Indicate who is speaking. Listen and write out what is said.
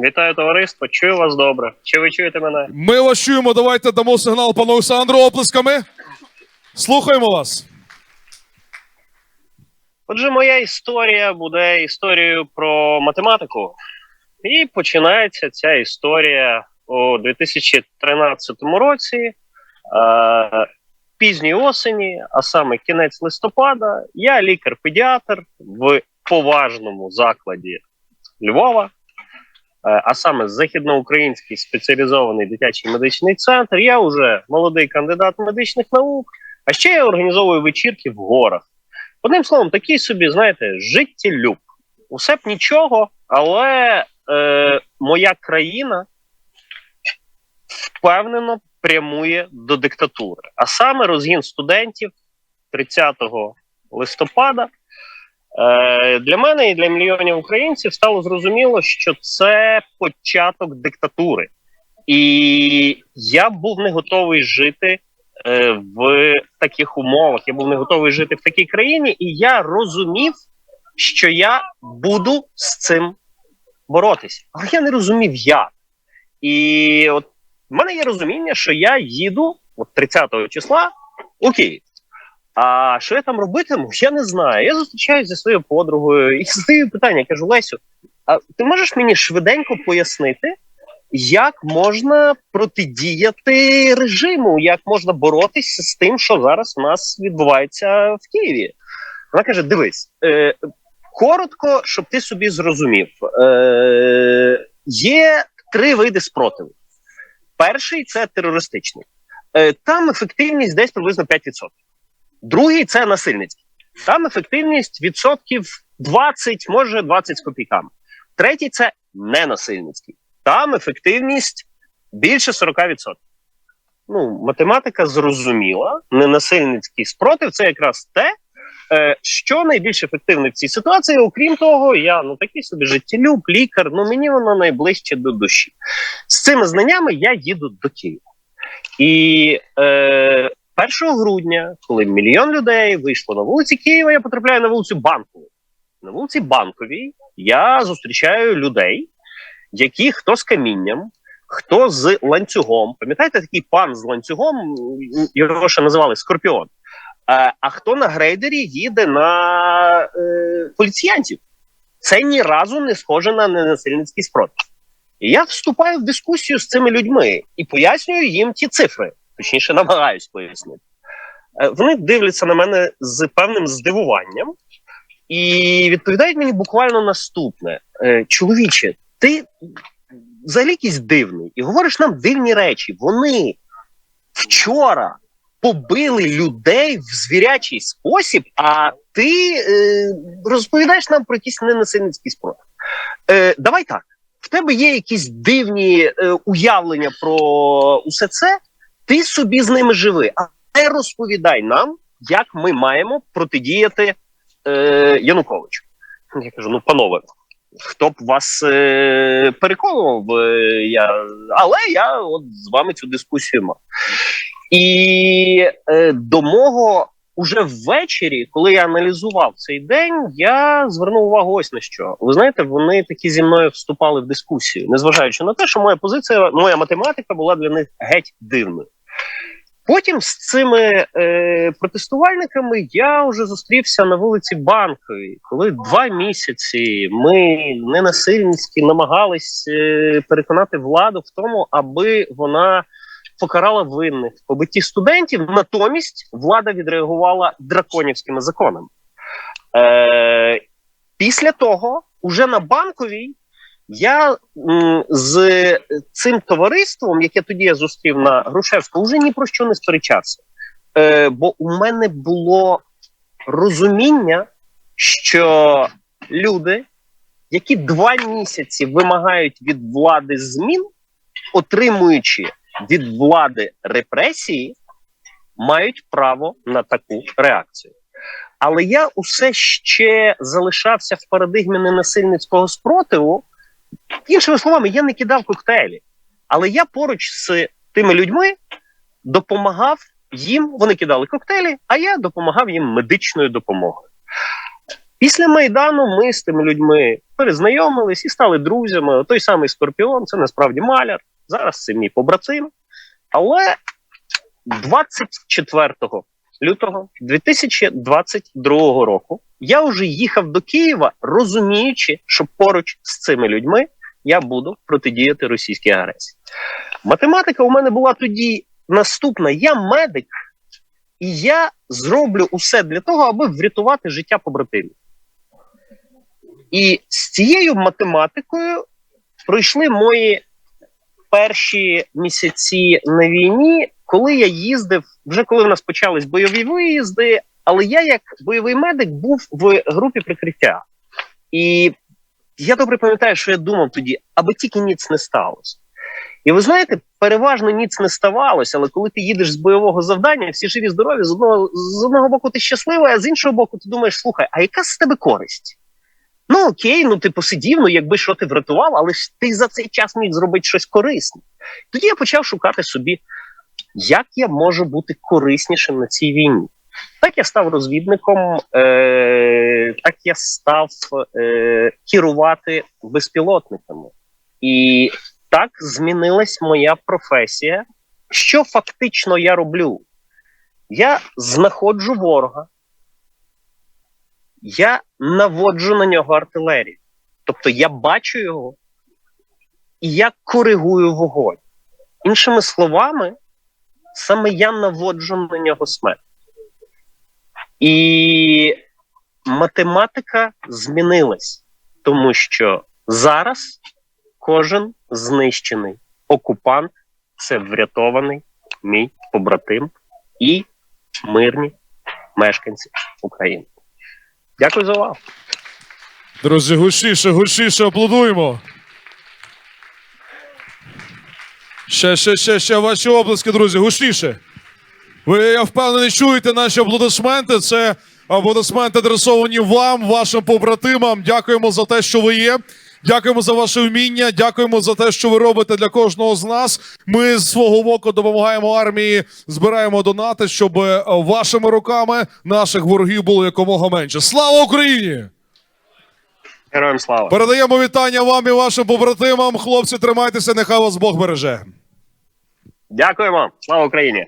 Speaker 1: Вітаю товариство, чую вас добре. Чи ви чуєте мене?
Speaker 2: Ми вас чуємо. Давайте дамо сигнал пану Олександру оплесками. Слухаємо вас.
Speaker 1: Отже, моя історія буде історією про математику. І починається ця історія у 2013 році, е, пізньої осені, а саме кінець листопада. Я лікар-педіатр в поважному закладі Львова, а саме західноукраїнський спеціалізований дитячий медичний центр. Я вже молодий кандидат медичних наук, а ще я організовую вечірки в горах. Одним словом, такий собі, знаєте, життєлюб. Усе б нічого, але е, моя країна впевнено прямує до диктатури. А саме розгін студентів 30 листопада. Е, для мене і для мільйонів українців стало зрозуміло, що це початок диктатури. І я був не готовий жити е, в таких умовах. Я був не готовий жити в такій країні, і я розумів, що я буду з цим боротися. Але я не розумів як. І от в мене є розуміння, що я їду от 30 числа у Київ. А що я там робитиму, я не знаю. Я зустрічаюся зі своєю подругою і задаю питання. Кажу, Лесю, а ти можеш мені швиденько пояснити, як можна протидіяти режиму, як можна боротися з тим, що зараз у нас відбувається в Києві? Вона каже: дивись, е, коротко, щоб ти собі зрозумів, е, є три види спротиву. Перший це терористичний. Е, там ефективність десь приблизно 5%. Другий це насильницький. Там ефективність відсотків 20, може 20 з копійками. Третій це ненасильницький. Там ефективність більше 40%. Ну, математика зрозуміла. Ненасильницький спротив це якраз те, е, що найбільш ефективне в цій ситуації. Окрім того, я ну такий собі життєлюб, лікар. Ну мені воно найближче до душі. З цими знаннями я їду до Києва. І е, 1 грудня, коли мільйон людей вийшло на вулиці Києва, я потрапляю на вулицю Банкову. На вулиці Банковій я зустрічаю людей, які хто з камінням, хто з ланцюгом. Пам'ятаєте такий пан з ланцюгом? Його ще називали Скорпіон. Е, а хто на грейдері їде на е, поліціянтів? Це ні разу не схоже на ненасильницький спротив. І я вступаю в дискусію з цими людьми і пояснюю їм ті цифри, точніше, намагаюсь пояснити. Е, Вони дивляться на мене з певним здивуванням і відповідають мені буквально наступне: Е, чоловіче, ти взагалі якийсь дивний і говориш нам дивні речі. Вони вчора побили людей в звірячий спосіб, а ти е, розповідаєш нам про якийсь ненасильницький спротив. Е, давай так. В тебе є якісь дивні е, уявлення про усе це, ти собі з ними живи, а не розповідай нам, як ми маємо протидіяти е, Януковичу. Я кажу: ну, панове, хто б вас е, переконував, е, я, але я от з вами цю дискусію мав. І е, до мого уже ввечері, коли я аналізував цей день, я звернув увагу ось на що. Ви знаєте, вони такі зі мною вступали в дискусію, незважаючи на те, що моя позиція, моя математика була для них геть дивною. Потім з цими е, протестувальниками я вже зустрівся на вулиці Банковій, коли два місяці ми ненасильницькі намагались е, переконати владу в тому, аби вона покарала винних в побитті студентів. Натомість влада відреагувала драконівськими законами. Е, після того, уже на банковій, я з цим товариством, яке тоді я зустрів на Грушевську, вже ні про що не сперечався. Е, бо у мене було розуміння, що люди, які два місяці вимагають від влади змін, отримуючи від влади репресії, мають право на таку реакцію. Але я усе ще залишався в парадигмі ненасильницького спротиву. Іншими словами, я не кидав коктейлі, але я поруч з тими людьми допомагав їм. Вони кидали коктейлі, а я допомагав їм медичною допомогою. Після Майдану ми з тими людьми перезнайомились і стали друзями. Той самий Скорпіон, це насправді маляр. Зараз це мій побратим. Але 24 лютого 2022 року я вже їхав до Києва, розуміючи, що поруч з цими людьми я буду протидіяти російській агресії. Математика у мене була тоді наступна: я медик, і я зроблю усе для того, аби врятувати життя побратимів. І з цією математикою пройшли мої перші місяці на війні, коли я їздив, вже коли в нас почались бойові виїзди, але я, як бойовий медик, був в групі прикриття. І я добре пам'ятаю, що я думав тоді, аби тільки ніц не сталося. І ви знаєте, переважно ніц не ставалося, але коли ти їдеш з бойового завдання, всі живі, здорові, з одного, з одного боку ти щасливий, а з іншого боку, ти думаєш, слухай, а яка з тебе користь? Ну окей, ну ти посидів, ну якби що ти врятував, але ж ти за цей час міг зробити щось корисне. Тоді я почав шукати собі, як я можу бути кориснішим на цій війні. Так я став розвідником, е- так я став е- керувати безпілотниками. І так змінилась моя професія. Що фактично я роблю? Я знаходжу ворога, я наводжу на нього артилерію. Тобто я бачу його і я коригую вогонь. Іншими словами, саме я наводжу на нього смерть. І математика змінилась, тому що зараз кожен знищений окупант це врятований мій побратим і мирні мешканці України. Дякую за увагу.
Speaker 2: Друзі, гучніше, гучніше аплодуємо. Ще, ще, ще, ще ваші оплески, друзі, гучніше. Ви, я впевнений, чуєте наші аплодисменти. Це аплодисменти адресовані вам, вашим побратимам. Дякуємо за те, що ви є. Дякуємо за ваше вміння. Дякуємо за те, що ви робите для кожного з нас. Ми з свого боку допомагаємо армії, збираємо донати, щоб е, вашими руками наших ворогів було якомога менше. Слава Україні!
Speaker 1: Героям слава!
Speaker 2: Передаємо вітання вам і вашим побратимам. Хлопці, тримайтеся, нехай вас Бог береже.
Speaker 1: Дякуємо! Слава Україні!